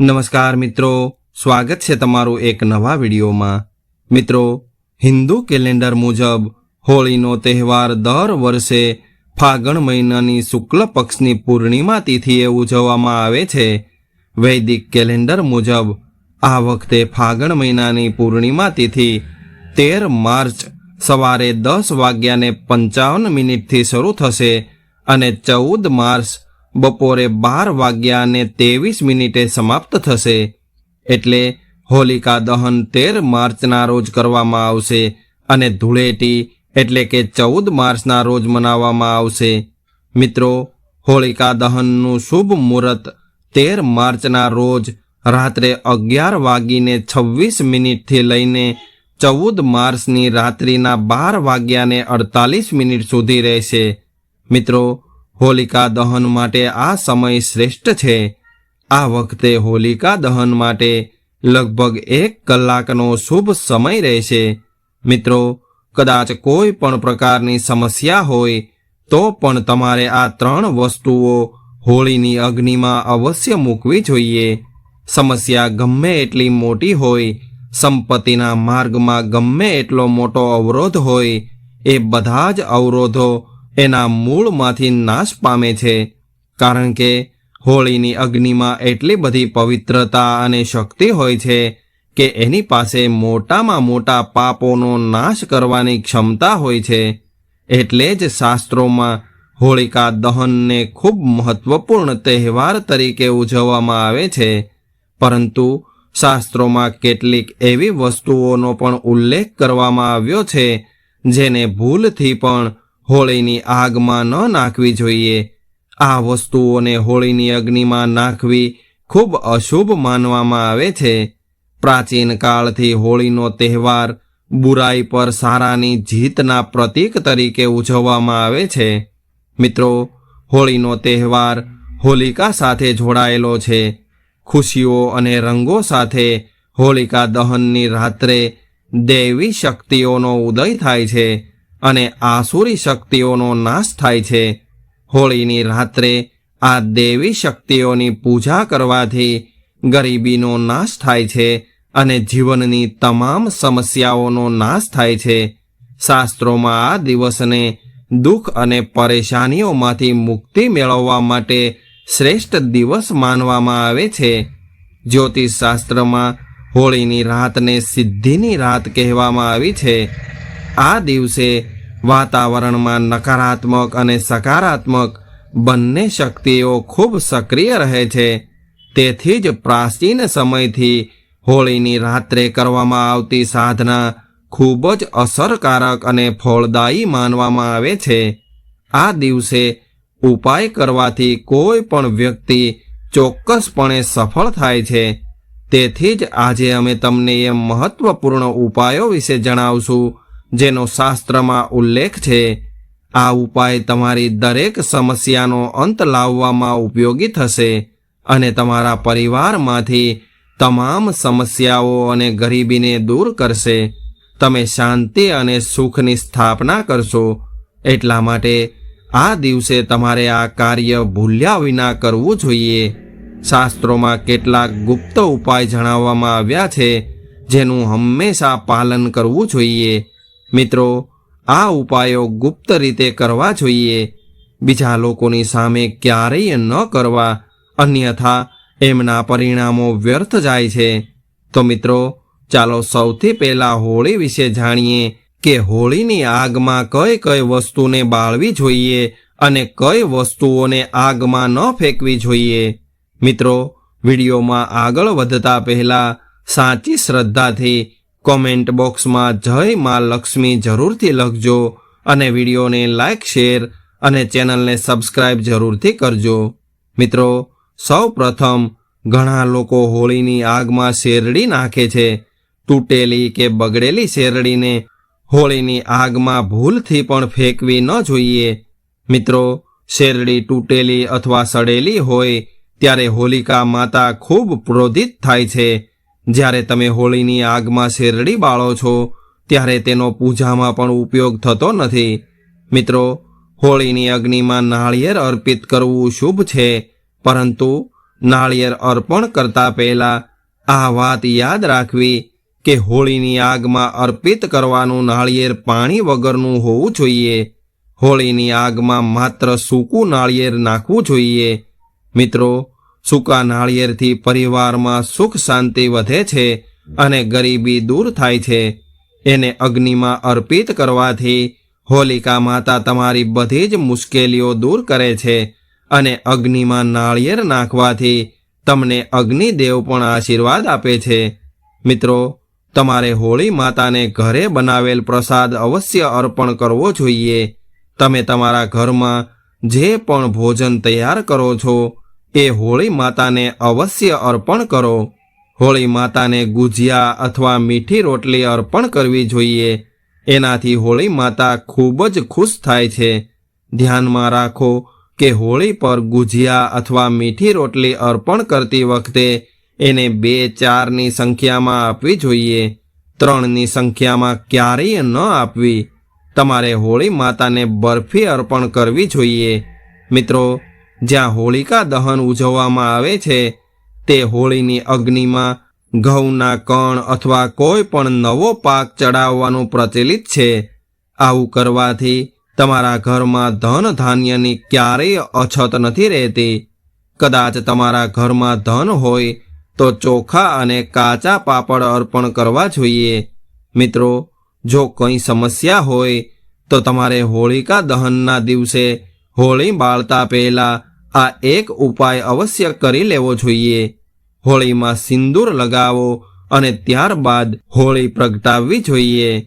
નમસ્કાર મિત્રો, સ્વાગત છે તમારું એક નવા વિડીયોમાં. મિત્રો, હિન્દુ કેલેન્ડર મુજબ હોળીનો તહેવાર દર વર્ષે ફાગણ મહિનાની શુક્લ પક્ષની પૂર્ણિમા તિથિએ ઉજવવામાં આવે છે. વૈદિક કેલેન્ડર મુજબ આ વખતે ફાગણ મહિનાની પૂર્ણિમા તિથિ તેર માર્ચ સવારે દસ વાગ્યાને પંચાવન મિનિટથી શરૂ થશે અને ચૌદ માર્ચ બપોરે બાર વાગ્યા ને ત્રેવીસ મિનિટે સમાપ્ત થશે. એટલે હોલિકા દહન તેર માર્ચના રોજ કરવામાં આવશે અને ધૂળેટી એટલે કે ચૌદ માર્ચના રોજ મનાવવામાં આવશે. મિત્રો, હોલિકા દહનનું શુભ મુહૂર્ત તેર માર્ચના રોજ રાત્રે અગિયાર વાગીને છવ્વીસ મિનિટથી લઈને ચૌદ માર્ચની રાત્રિના બાર વાગ્યાને અડતાલીસ મિનિટ સુધી રહેશે. મિત્રો હોલિકા દહન માટે આ સમય શ્રેષ્ઠ છે. આ વખતે હોલિકા દહન માટે લગભગ એક કલાકનો શુભ સમય રહેશે. મિત્રો, કદાચ કોઈ પણ પ્રકારની સમસ્યા હોય, તો પણ તમારે આ ત્રણ વસ્તુઓ હોળીની અગ્નિમાં અવશ્ય મૂકવી જોઈએ. સમસ્યા ગમે એટલી મોટી હોય, સંપત્તિના માર્ગમાં ગમે એટલો મોટો અવરોધ હોય, એ બધા જ અવરોધો એના મૂળમાંથી નાશ પામે છે, કારણ કે હોળીની અગ્નિમાં એટલી બધી પવિત્રતા અને શક્તિ હોય છે કે એની પાસે મોટામાં મોટા પાપોનો નાશ કરવાની ક્ષમતા હોય છે. એટલે જ શાસ્ત્રોમાં હોળિકા દહનને ખૂબ મહત્વપૂર્ણ તહેવાર તરીકે ઉજવવામાં આવે છે. પરંતુ શાસ્ત્રોમાં કેટલીક એવી વસ્તુઓનો પણ ઉલ્લેખ કરવામાં આવ્યો છે, જેને ભૂલથી પણ હોળીની આગમાં ન નાખવી જોઈએ. આ વસ્તુઓને હોળીની અગ્નિમાં નાખવી ખૂબ અશુભ માનવામાં આવે છે. પ્રાચીન કાળથી હોળીનો તહેવાર બુરાઈ પર સારાની જીતના પ્રતીક તરીકે ઉજવવામાં આવે છે. મિત્રો, હોળીનો તહેવાર હોલિકા સાથે જોડાયેલો છે. ખુશીઓ અને રંગો સાથે હોલિકા દહનની રાત્રે દૈવી શક્તિઓનો ઉદય થાય છે. અને આસુરી શક્તિઓનો નાશ થાય છે. હોળીની રાત્રે આ દેવી શક્તિઓની પૂજા કરવાથી ગરીબીનો નાશ થાય છે અને જીવનની તમામ સમસ્યાઓનો નાશ થાય છે. શાસ્ત્રોમાં આ દિવસને દુઃખ અને પરેશાનીઓમાંથી મુક્તિ મેળવવા માટે શ્રેષ્ઠ દિવસ માનવામાં આવે છે. જ્યોતિષશાસ્ત્રમાં હોળીની રાતને સિદ્ધિની રાત કહેવામાં આવી છે. આ દિવસે વાતાવરણમાં નકારાત્મક અને સકારાત્મક બંને શક્તિઓ ખૂબ સક્રિય રહે છે. તેથી જ પ્રાચીન સમયથી હોળીની રાત્રે કરવામાં આવતી સાધના ખૂબ જ અસરકારક અને ફળદાયી માનવામાં આવે છે. આ દિવસે ઉપાય કરવાથી કોઈ પણ વ્યક્તિ ચોક્કસપણે સફળ થાય છે. તેથી જ આજે અમે તમને એ મહત્વપૂર્ણ ઉપાયો વિશે જણાવશું. જેનો શાસ્ત્રમાં ઉલ્લેખ છે, આ ઉપાય તમારી દરેક સમસ્યાનો અંત લાવવામાં ઉપયોગી થશે અને તમારા પરિવારમાંથી તમામ સમસ્યાઓ અને ગરીબીને દૂર કરશે. તમે શાંતિ અને સુખની સ્થાપના કરશો. એટલા માટે આ દિવસે તમારે આ કાર્ય ભૂલ્યા વિના કરવું જોઈએ. શાસ્ત્રોમાં કેટલાક ગુપ્ત ઉપાય જણાવવામાં આવ્યા છે, જેનું હંમેશા પાલન કરવું જોઈએ. મિત્રો, આ ઉપાયો ગુપ્ત રીતે કરવા જોઈએ. બીજા લોકોની સામે ક્યારેય ન કરવા, અન્યથા એમના પરિણામો વ્યર્થ જાય છે. તો મિત્રો, ચાલો સૌથી પહેલા હોળી વિશે જાણીએ કે હોળીની આગમાં કઈ કઈ વસ્તુને બાળવી જોઈએ અને કઈ વસ્તુઓને આગમાં ન ફેંકવી જોઈએ. મિત્રો, વિડીયોમાં આગળ વધતા પહેલા સાચી શ્રદ્ધાથી કોમેન્ટ બોક્સમાં જય માં લક્ષ્મી જરૂરથી લખજો અને વિડીયોને લાઇક શેર અને ચેનલને સબસ્ક્રાઇબ જરૂરથી કરજો. મિત્રો સૌ પ્રથમ ઘણા લોકો હોળીની આગમાં શેરડી નાખે છે. તૂટેલી કે બગડેલી શેરડીને હોળીની આગમાં ભૂલથી પણ ફેંકવી ન જોઈએ. મિત્રો, શેરડી તૂટેલી અથવા સડેલી હોય ત્યારે હોલિકા માતા ખૂબ ક્રોધિત થાય છે. જ્યારે તમે હોળીની આગમાં શેરડી બાળો છો, ત્યારે તેનો પૂજામાં પણ ઉપયોગ થતો નથી. મિત્રો, હોળીની અગ્નિમાં નાળિયેર અર્પિત કરવું શુભ છે, પરંતુ નાળિયેર અર્પણ કરતા પહેલા આ વાત યાદ રાખવી કે હોળીની આગમાં અર્પિત કરવાનું નાળિયેર પાણી વગરનું હોવું જોઈએ. હોળીની આગમાં માત્ર સૂકું નાળિયેર નાખવું જોઈએ. મિત્રો સૂકા નાળિયેરથી પરિવારમાં સુખ શાંતિ વધે છે અને ગરીબી દૂર થાય છે. એને અગ્નિમાં અર્પિત કરવાથી હોલિકા માતા તમારી બધી જ મુશ્કેલીઓ દૂર કરે છે અને અગ્નિમાં નાળિયેર નાખવાથી તમને અગ્નિદેવ પણ આશીર્વાદ આપે છે. મિત્રો, તમારે હોળી માતાને ઘરે બનાવેલ પ્રસાદ અવશ્ય અર્પણ કરવો જોઈએ. તમે તમારા ઘરમાં જે પણ ભોજન તૈયાર કરો છો એ હોળી માતાને અવશ્ય અર્પણ કરો. હોળી માતાને ગુજિયા અથવા મીઠી રોટલી અર્પણ કરવી જોઈએ. એનાથી હોળી માતા ખૂબ જ ખુશ થાય છે. ધ્યાનમાં રાખો કે હોળી પર ગુજિયા અથવા મીઠી રોટલી અર્પણ કરતી વખતે એને બે ચારની સંખ્યામાં આપવી જોઈએ. ત્રણની સંખ્યામાં ક્યારેય ન આપવી. તમારે હોળી માતાને બરફી અર્પણ કરવી જોઈએ. મિત્રો જ્યાં હોળિકા દહન ઉજવવામાં આવે છે, તે હોળીની અગ્નિમાં ઘઉંના કણ અથવા કોઈ પણ નવો પાક ચડાવવાનું પ્રચલિત છે. આવું કરવાથી તમારા ઘરમાં ધન ધાન્યની ક્યારેય અછત નથી રહેતી. કદાચ તમારા ઘરમાં ધન હોય તો ચોખા અને કાચા પાપડ અર્પણ કરવા જોઈએ. મિત્રો, જો કંઈ સમસ્યા હોય તો તમારે હોળિકા દહનના દિવસે હોળી બાળતા પહેલા આ એક ઉપાય અવશ્ય કરી લેવો જોઈએ. હોળીમાં સિંદૂર લગાવો અને ત્યારબાદ હોળી પ્રગટાવવી જોઈએ.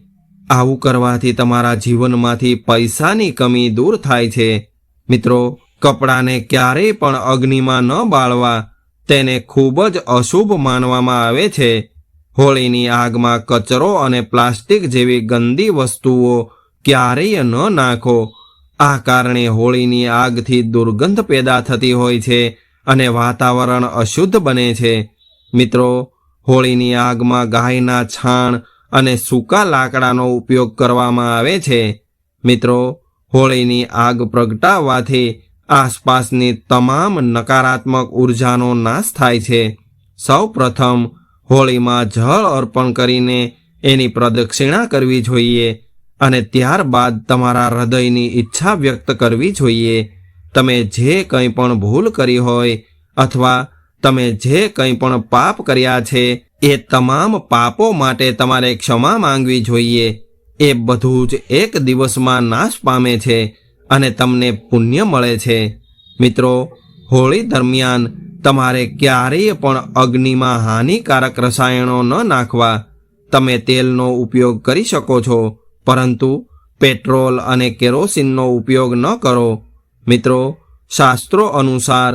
આવું કરવાથી તમારા જીવનમાંથી પૈસાની કમી દૂર થાય છે. મિત્રો, કપડાને ક્યારેય પણ અગ્નિમાં ન બાળવા, તેને ખૂબ જ અશુભ માનવામાં આવે છે. હોળીની આગમાં કચરો અને પ્લાસ્ટિક જેવી ગંદી વસ્તુઓ ક્યારેય ન નાખો. આ કારણે હોળીની આગથી દુર્ગંધ પેદા થતી હોય છે અને વાતાવરણ અશુદ્ધ બને છે. મિત્રો, હોળીની આગમાં ગાયના છાણ અને સૂકા લાકડાનો ઉપયોગ કરવામાં આવે છે. મિત્રો, હોળીની આગ પ્રગટાવવાથી આસપાસની તમામ નકારાત્મક ઉર્જાનો નાશ થાય છે. સૌ પ્રથમ, હોળીમાં જળ અર્પણ કરીને એની પ્રદક્ષિણા કરવી જોઈએ. અને ત્યારબાદ તમારા હૃદયની ઈચ્છા વ્યક્ત કરવી જોઈએ. તમે જે કંઈ પણ ભૂલ કરી હોય અથવા તમે જે કંઈ પણ પાપ કર્યા છે, એ તમામ પાપો માટે તમારે ક્ષમા માંગવી જોઈએ. એ બધું જ એક દિવસમાં નાશ પામે છે અને તમને પુણ્ય મળે છે. મિત્રો, હોળી દરમિયાન તમારે ક્યારેય પણ અગ્નિમાં હાનિકારક રસાયણો ન નાખવા. તમે તેલનો ઉપયોગ કરી શકો છો. પરંતુ પેટ્રોલ અને કેરોસીનનો ઉપયોગ ન કરો. મિત્રો, શાસ્ત્રો અનુસાર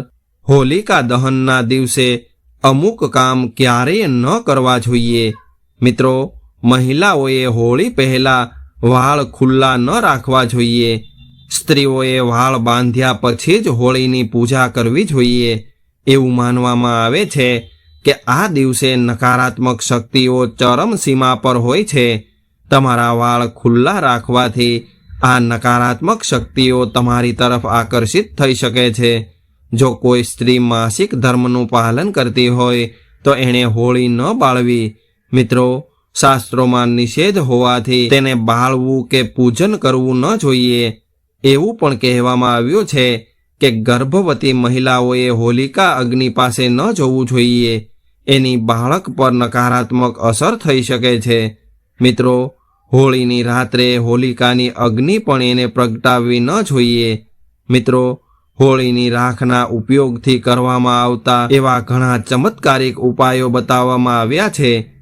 હોલિકા દહનના દિવસે અમુક કામ ક્યારેય ન કરવા જોઈએ. મિત્રો, મહિલાઓએ હોળી પહેલા વાળ ખુલ્લા ન રાખવા જોઈએ. સ્ત્રીઓએ વાળ બાંધ્યા પછી જ હોળીની પૂજા કરવી જોઈએ. એવું માનવામાં આવે છે કે આ દિવસે નકારાત્મક શક્તિઓ ચરમ સીમા પર હોય છે. તમારા વાળ ખુલ્લા રાખવાથી આ નકારાત્મક શક્તિઓ તમારી તરફ આકર્ષિત થઈ શકે છે. જો કોઈ સ્ત્રી માસિક ધર્મનું પાલન કરતી હોય, તો એણે હોળી ન બાળવી. મિત્રો, શાસ્ત્રોમાં નિષેધ હોવાથી તેને બાળવું કે પૂજન કરવું ન જોઈએ. એવું પણ કહેવામાં આવ્યું છે કે ગર્ભવતી મહિલાઓએ હોલિકા અગ્નિ પાસે ન જવું જોઈએ. એની બાળક પર નકારાત્મક અસર થઈ શકે છે. મિત્રો, હોળીની રાત્રે હોલિકાની અગ્નિ પણ એને પ્રગટાવવી ન જોઈએ. મિત્રો, હોળીની રાખના ઉપયોગથી કરવામાં આવતા એવા ઘણા ચમત્કારિક ઉપાયો બતાવવામાં આવ્યા છે.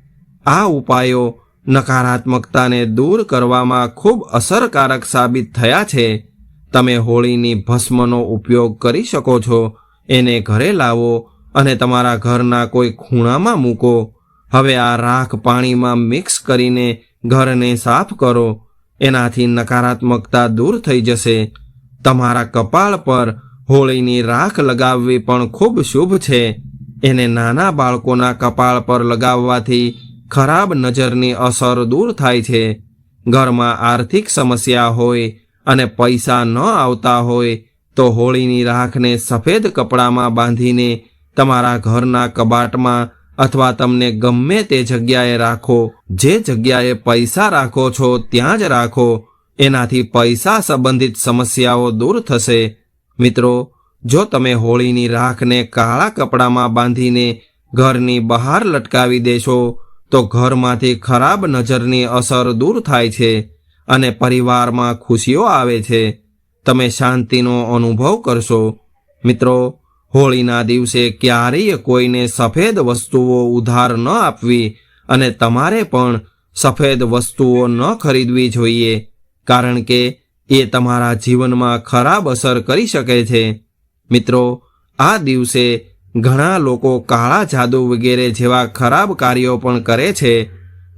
આ ઉપાયો નકારાત્મકતાને દૂર કરવામાં ખૂબ અસરકારક સાબિત થયા છે. તમે હોળીની ભસ્મનો ઉપયોગ કરી શકો છો. એને ઘરે લાવો અને તમારા ઘરના કોઈ ખૂણામાં મૂકો. હવે આ રાખ પાણીમાં મિક્સ કરીને ઘરને સાફ કરો. એનાથી નકારાત્મકતા દૂર થઈ જશે. તમારા કપાળ પર હોળીની રાખ લગાવવી પણ ખૂબ શુભ છે. એને નાના બાળકોના કપાળ પર લગાવવાથી ખરાબ નજરની અસર દૂર થાય છે. ઘરમાં આર્થિક સમસ્યા હોય અને પૈસા ન આવતા હોય, તો હોળીની રાખને સફેદ કપડામાં બાંધીને તમારા ઘરના કબાટમાં અથવા તમને ગમે તે જગ્યાએ રાખો, જે જગ્યાએ પૈસા રાખો છો ત્યાં જ રાખો. એનાથી પૈસા સંબંધિત સમસ્યાઓ દૂર થશે. મિત્રો, જો તમે હોળીની રાખને કાળા કપડામાં બાંધીને ઘરની બહાર લટકાવી દેશો, તો ઘરમાંથી ખરાબ નજરની અસર દૂર થાય છે અને પરિવારમાં ખુશીઓ આવે છે. તમે શાંતિનો અનુભવ કરશો. મિત્રો હોળીના દિવસે ક્યારેય કોઈને સફેદ વસ્તુઓ ઉધાર ન આપવી અને તમારે પણ સફેદ વસ્તુઓ ન ખરીદવી જોઈએ, કારણ કે એ તમારા જીવનમાં ખરાબ અસર કરી શકે છે. મિત્રો, આ દિવસે ઘણા લોકો કાળા જાદુ વગેરે જેવા ખરાબ કાર્યો પણ કરે છે.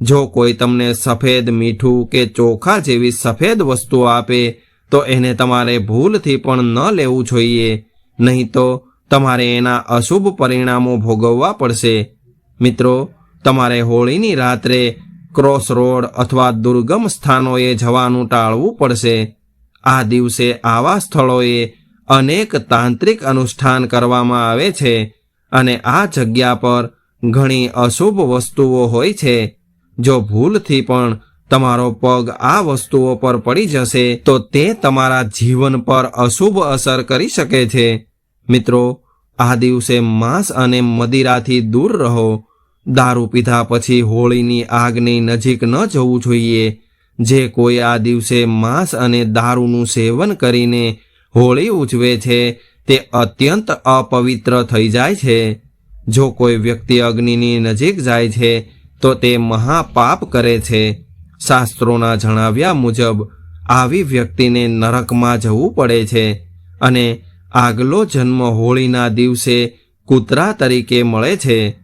જો કોઈ તમને સફેદ મીઠું કે ચોખા જેવી સફેદ વસ્તુઓ આપે, તો એને તમારે ભૂલથી પણ ન લેવું જોઈએ. નહીં તો તમારે એના અશુભ પરિણામો ભોગવવા પડશે. મિત્રો, તમારે હોળીની રાત્રે ક્રોસ રોડ અથવા દુર્ગમ સ્થાનોએ જવાનું ટાળવું પડશે. આ દિવસે આવા સ્થળોએ અનેક તાંત્રિક અનુષ્ઠાન કરવામાં આવે છે અને આ જગ્યા પર ઘણી અશુભ વસ્તુઓ હોય છે. જો ભૂલથી પણ તમારો પગ આ વસ્તુઓ પર પડી જશે, તો તે તમારા જીવન પર અશુભ અસર કરી શકે છે. મિત્રો, આ દિવસે માંસ અને મદિરાથી દૂર રહો. દારૂ પીધા પછી હોળીની આગની નજીક ન જવું જોઈએ. જે કોઈ આ દિવસે માંસ અને દારૂનું સેવન કરીને હોળી ઉજવે છે, તે અત્યંત અપવિત્ર થઈ જાય છે. જો કોઈ વ્યક્તિ અગ્નિની નજીક જાય છે, તો તે મહાપાપ કરે છે. શાસ્ત્રોના જણાવ્યા મુજબ, આવી વ્યક્તિને નરકમાં જવું પડે છે અને આગલો જન્મ હોળીના દિવસે કૂતરા તરીકે મળે છે.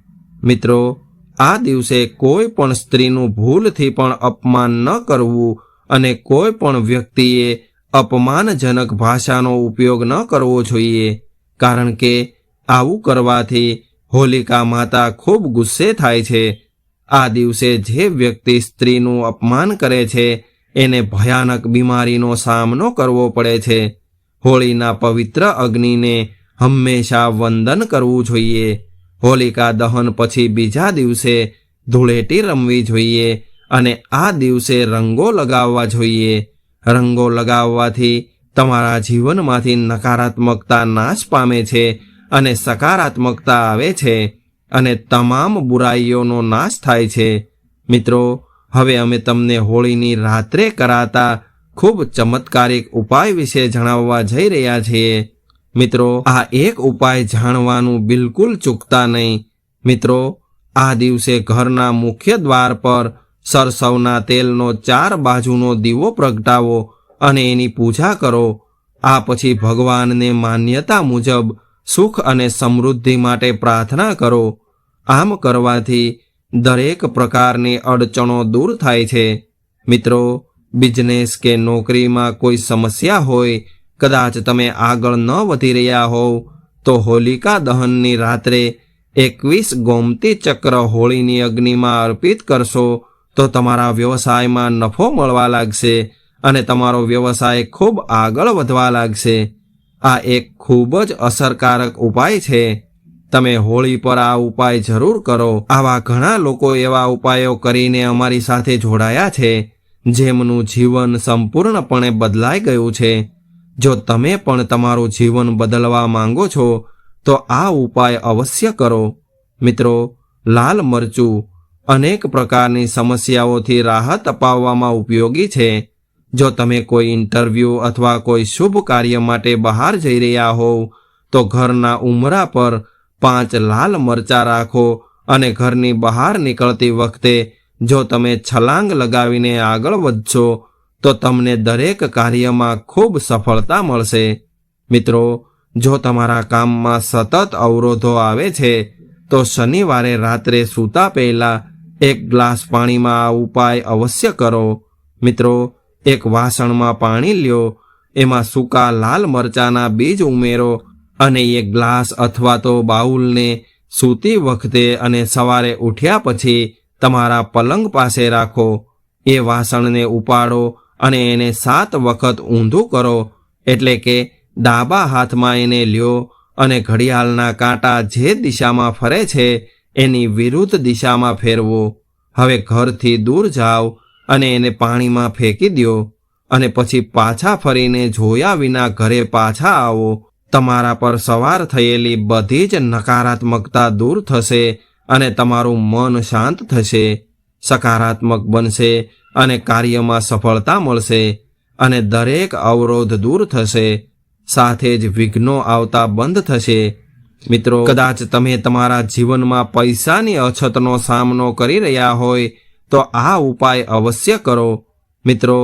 મિત્રો, આ દિવસે કોઈ પણ સ્ત્રીનું ભૂલથી પણ અપમાન ન કરવું અને કોઈ પણ વ્યક્તિએ અપમાનજનક ભાષાનો ઉપયોગ ન કરવો જોઈએ, કારણ કે આવું કરવાથી હોલિકા માતા ખૂબ ગુસ્સે થાય છે. આ દિવસે જે વ્યક્તિ સ્ત્રીનું અપમાન કરે છે, એને ભયાનક બીમારીનો સામનો કરવો પડે છે. હોળીના પવિત્ર અગ્નિને હંમેશા વંદન કરવું જોઈએ. હોલિકા દહન પછી બીજા દિવસે ધૂળેટી રમવી જોઈએ અને આ દિવસે રંગો લગાવવા જોઈએ. રંગો લગાવવાથી તમારા જીવનમાંથી નકારાત્મકતા નાશ પામે છે અને સકારાત્મકતા આવે છે અને તમામ બુરાઈઓનો નાશ થાય છે. મિત્રો, હવે અમે તમને હોળીની રાત્રે કરાતા ખૂબ ચમત્કારિક ઉપાય વિશે જણાવવા જઈ રહ્યા છીએ મિત્રો, આ એક ઉપાય જાણવાનું બિલકુલ ચૂકતા નહીં. મિત્રો, આ દિવસે ઘરના મુખ્ય દ્વાર પર સરસવના તેલનો ચાર બાજુનો દીવો પ્રગટાવો અને એની પૂજા કરો. આ પછી ભગવાનને માન્યતા મુજબ સુખ અને સમૃદ્ધિ માટે પ્રાર્થના કરો. આમ કરવાથી દરેક પ્રકારની અડચણો દૂર થાય છે. મિત્રો બિઝનેસ કે નોકરીમાં કોઈ સમસ્યા હોય, કદાચ તમે આગળ ન વધી રહ્યા હોવ, તો હોલિકા દહનની રાત્રે એકવીસ ગોમતી ચક્ર હોળીની અગ્નિમાં અર્પિત કરશો, તો તમારા વ્યવસાયમાં નફો મળવા લાગશે અને તમારો વ્યવસાય ખૂબ આગળ વધવા લાગશે. આ એક ખૂબ જ અસરકારક ઉપાય છે. તમે હોળી પર આ ઉપાય જરૂર કરો. આવા ઘણા લોકો એવા ઉપાયો કરીને અમારી સાથે જોડાયા છે. જેમનું જીવન સંપૂર્ણપણે બદલાઈ ગયું છે. જો તમે પણ તમારું જીવન બદલવા માંગો છો, તો આ ઉપાય અવશ્ય કરો. મિત્રો, લાલ મરચું અનેક પ્રકારની સમસ્યાઓથી રાહત અપાવવામાં ઉપયોગી છે. જો તમે કોઈ ઇન્ટરવ્યૂ અથવા કોઈ શુભ કાર્ય માટે બહાર જઈ રહ્યા હોવ, તો ઘરના ઉમરા પર પાંચ લાલ મરચાં રાખો અને ઘરની બહાર નીકળતી વખતે જો તમે છલાંગ લગાવીને આગળ વધશો તો તમને દરેક કાર્યમાં ખૂબ સફળતા મળશે. મિત્રો, જો તમારા કામમાં સતત અવરોધો આવે છે, તો શનિવારે રાત્રે સૂતા પહેલા એક ગ્લાસ પાણીમાં આ ઉપાય અવશ્ય કરો. મિત્રો, એક વાસણમાં પાણી લ્યો, એમાં સૂકા લાલ મરચાના બીજ ઉમેરો અને એક ગ્લાસ અથવા તો બાઉલને સૂતી વખતે અને સવારે ઉઠ્યા પછી તમારા પલંગ પાસે રાખો, એ વાસણને ઉપાડો અને એને સાત વખત ઊંધું કરો, એટલે કે ડાબા હાથમાં એને લ્યો અને ઘડિયાળના કાંટા જે દિશામાં ફરે છે, એની વિરુદ્ધ દિશામાં ફેરવો. હવે ઘરથી દૂર જાઓ અને એને પાણીમાં ફેંકી દ્યો અને પછી પાછા ફરીને જોયા વિના ઘરે પાછા આવો. તમારા પર સવાર થયેલી બધી જ નકારાત્મકતા દૂર થશે અને તમારું મન શાંત થશે, સકારાત્મક બનશે અને કાર્યમાં સફળતા મળશે અને દરેક અવરોધ દૂર થશે, સાથે જ વિઘ્નો આવતા બંધ થશે. મિત્રો, કદાચ તમે તમારા જીવનમાં પૈસાની અછતનો સામનો કરી રહ્યા હોય તો આ ઉપાય અવશ્ય કરો. મિત્રો,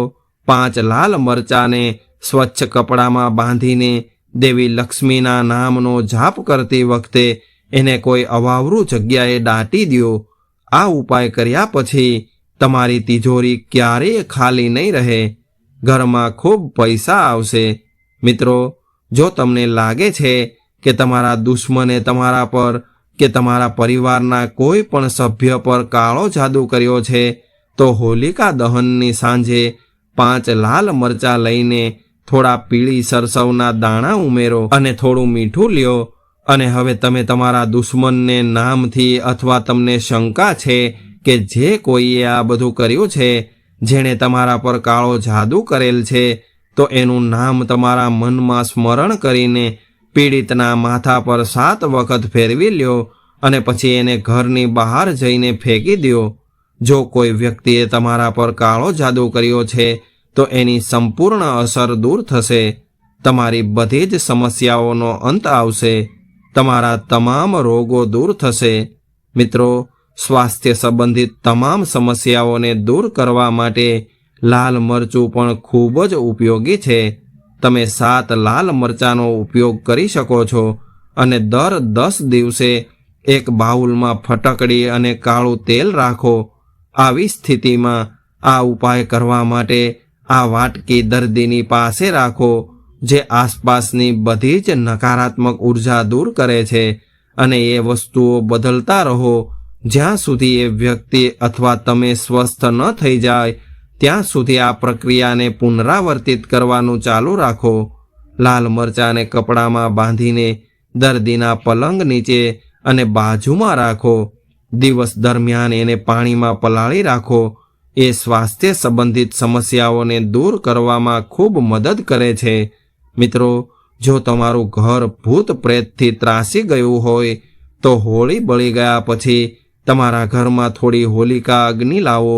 પાંચ લાલ મરચાને સ્વચ્છ કપડામાં બાંધીને દેવી લક્ષ્મીના નામનો જાપ કરતી વખતે એને કોઈ અવાવરું જગ્યાએ દાટી દ્યો. આ ઉપાય કર્યા પછી તમારી તિજોરી ક્યારેય ખાલી નહીં રહે. ઘરમાં ખૂબ પૈસા આવશે. મિત્રો, જો તમને લાગે છે કે તમારા દુશ્મને તમારા પર કે તમારા પરિવારના કોઈ પણ સભ્ય પર કાળો જાદુ કર્યો છે, તો હોલિકા દહનની સાંજે પાંચ લાલ મરચાં લઈને થોડા પીળી સરસવના દાણા ઉમેરો અને થોડું મીઠું લ્યો. અને હવે તમે તમારા દુશ્મનને નામથી અથવા તમને શંકા છે કે જે કોઈએ આ બધું કર્યું છે, જેણે તમારા પર કાળો જાદુ કરેલ છે, તો એનું નામ તમારા મનમાં સ્મરણ કરીને પીડિતના માથા પર સાત વખત ફેરવી લ્યો અને પછી એને ઘરની બહાર જઈને ફેંકી દો જો કોઈ વ્યક્તિએ તમારા પર કાળો જાદુ કર્યો છે, તો એની સંપૂર્ણ અસર દૂર થશે. તમારી બધી જ સમસ્યાઓનો અંત આવશે. તમારા તમામ રોગો દૂર થશે. મિત્રો, સ્વાસ્થ્ય સંબંધિત તમામ સમસ્યાઓને દૂર કરવા માટે લાલ મરચું પણ ખૂબ જ ઉપયોગી છે. તમે સાત લાલ મરચાંનો ઉપયોગ કરી શકો છો અને દર દસ દિવસે એક બાઉલમાં ફટકડી અને કાળું તેલ રાખો. આવી સ્થિતિમાં આ ઉપાય કરવા માટે આ વાટકી દર્દીની પાસે રાખો. જે આસપાસની બધી જ નકારાત્મક ઊર્જા દૂર કરે છે અને એ વસ્તુઓ બદલતા રહો. જ્યાં સુધી એ વ્યક્તિ અથવા તમે સ્વસ્થ ન થઈ જાય, ત્યાં સુધી આ પ્રક્રિયાને પુનરાવર્તિત કરવાનું ચાલુ રાખો. લાલ મરચાંને કપડામાં બાંધીને દર્દીના પલંગ નીચે અને બાજુમાં રાખો. દિવસ દરમિયાન એને પાણીમાં પલાળી રાખો. એ સ્વાસ્થ્ય સંબંધિત સમસ્યાઓને દૂર કરવામાં ખૂબ મદદ કરે છે. મિત્રો, જો તમારું ઘર ભૂત પ્રેતથી ત્રાસી ગયું હોય, તો હોળી બળી ગયા પછી તમારા ઘરમાં થોડી હોલિકા અગ્નિ લાવો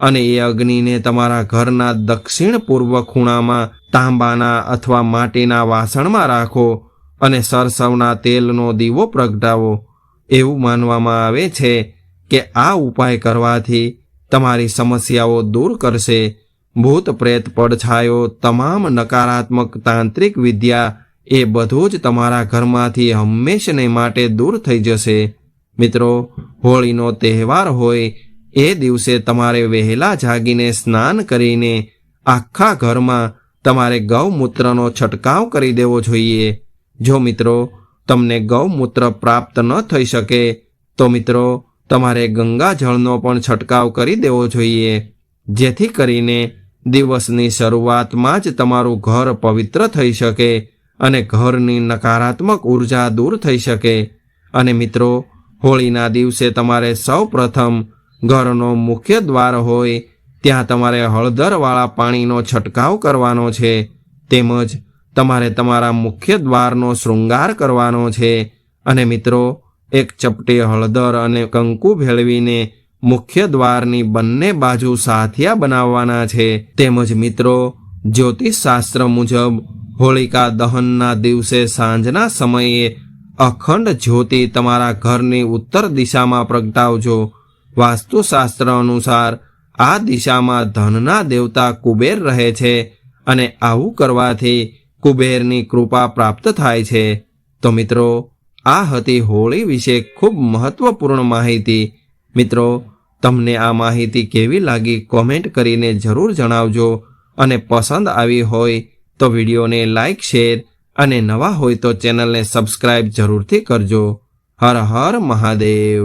અને એ અગ્નિને તમારા ઘરના દક્ષિણ પૂર્વ ખૂણામાં તાંબાના અથવા માટીના વાસણમાં રાખો અને સરસવના તેલનો દીવો પ્રગટાવો. એવું માનવામાં આવે છે કે આ ઉપાય કરવાથી તમારી સમસ્યાઓ દૂર કરશે. ભૂત પ્રેત પડછાયો તમામ નકારાત્મક તાંત્રિક વિદ્યા એ બધું જ તમારા ઘરમાંથી હંમેશને માટે દૂર થઈ જશે. મિત્રો, હોળીનો તહેવાર હોય, એ દિવસે તમારે વહેલા જાગીને સ્નાન કરીને આખા ઘરમાં તમારે ગૌમૂત્રનો છંટકાવ કરી દેવો જોઈએ. જો મિત્રો, તમને ગૌમૂત્ર પ્રાપ્ત ન થઈ શકે, તો મિત્રો, તમારે ગંગાજળનો પણ છંટકાવ કરી દેવો જોઈએ. જેથી કરીને દિવસની શરૂઆતમાં જ તમારું ઘર પવિત્ર થઈ શકે અને ઘરની નકારાત્મક ઊર્જા દૂર થઈ શકે. અને મિત્રો, હોળીના દિવસે તમારે સૌ પ્રથમ ઘરનો મુખ્ય દ્વાર હોય, ત્યાં તમારે હળદરવાળા પાણીનો છંટકાવ કરવાનો છે, તેમજ તમારે તમારા મુખ્ય દ્વારનો શૃંગાર કરવાનો છે. અને મિત્રો, એક ચપટી હળદર અને કંકુ ભેળવીને મુખ્ય દ્વારની બંને બાજુ સાથિયા બનાવવાના છે. તેમજ મિત્રો, જ્યોતિષશાસ્ત્ર મુજબ હોળિકા દહનના દિવસે સાંજના સમયે અખંડ જ્યોતિ તમારા ઘરની ઉત્તર દિશામાં પ્રગટાવજો. વાસ્તુશાસ્ત્ર અનુસાર, આ દિશામાં ધનના દેવતા કુબેર રહે છે અને આવું કરવાથી કુબેરની કૃપા પ્રાપ્ત થાય છે. તો મિત્રો, આ હતી હોળી વિશે ખૂબ મહત્વપૂર્ણ માહિતી. મિત્રો, તમને આ માહિતી કેવી લાગી કોમેન્ટ કરીને જરૂર જણાવજો અને પસંદ આવી હોય તો વિડીયોને લાઇક શેર અને નવા હોય તો ચેનલને સબસ્ક્રાઇબ જરૂરથી કરજો. હર હર મહાદેવ.